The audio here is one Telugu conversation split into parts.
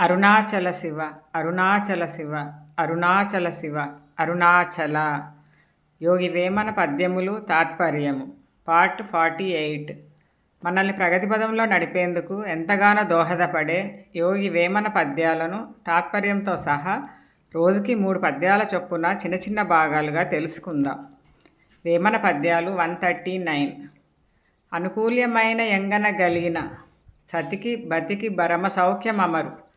అరుణాచల శివ అరుణాచల శివ అరుణాచల శివ అరుణాచల. యోగి వేమన పద్యములు తాత్పర్యము. Part forty eight. మనల్ని ప్రగతి పదంలో నడిపేందుకు ఎంతగానో దోహదపడే యోగి వేమన పద్యాలను తాత్పర్యంతో సహా రోజుకి మూడు పద్యాల చొప్పున చిన్న చిన్న భాగాలుగా తెలుసుకుందాం. వేమన పద్యాలు వన్ థర్టీ నైన్. అనుకూల్యమైన ఎంగనగలిగిన సతికి బతికి భరమ సౌఖ్యమమరు.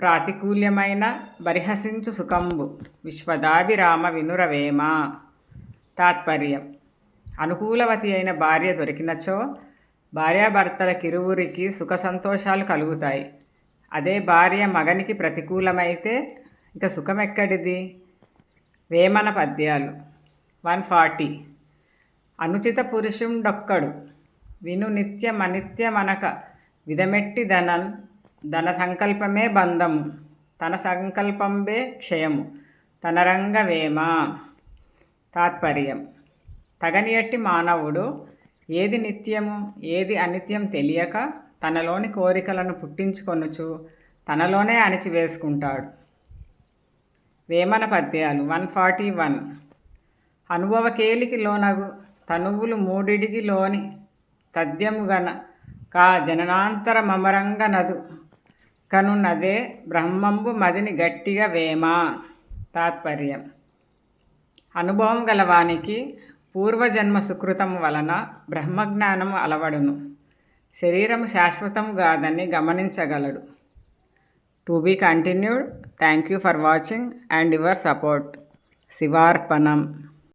ప్రాతికూల్యమైన బరిహసించు సుఖంబు. విశ్వదాభిరామ వినురవేమ. తాత్పర్యం. అనుకూలవతి అయిన భార్య దొరికినచో భార్యాభర్తలకిరువురికి సుఖ సంతోషాలు కలుగుతాయి. అదే భార్య మగనికి ప్రతికూలమైతే ఇక సుఖం ఎక్కడిది వేమన పద్యాలు. One forty. అనుచిత పురుషుండొక్కడు. విను నిత్యమనిత్యమనక విధమెట్టి ధనన్ ధన సంకల్పమే బంధము తన సంకల్పంబే క్షయము తన రంగవేమ? తాత్పర్యం. తగనియట్టి మానవుడు ఏది నిత్యము ఏది అనిత్యం తెలియక తనలోని కోరికలను పుట్టించుకొనుచు తనలోనే అణిచివేసుకుంటాడు. వేమన పద్యాలు వన్ ఫార్టీ వన్. అనుభవకేలికి లోనగు తనువులు మూడిడికి లోని తద్యముగన కా జననాంతర మమరంగ నదు కనున్నదే బ్రహ్మంబు మదిని గట్టిగా వేమా? తాత్పర్యం. అనుభవం గలవానికి పూర్వజన్మ సుకృతం వలన బ్రహ్మజ్ఞానం అలవడును. శరీరం శాశ్వతం కాదని గమనించగలడు. To be continued. Thank you for watching and your support. శివార్పణం.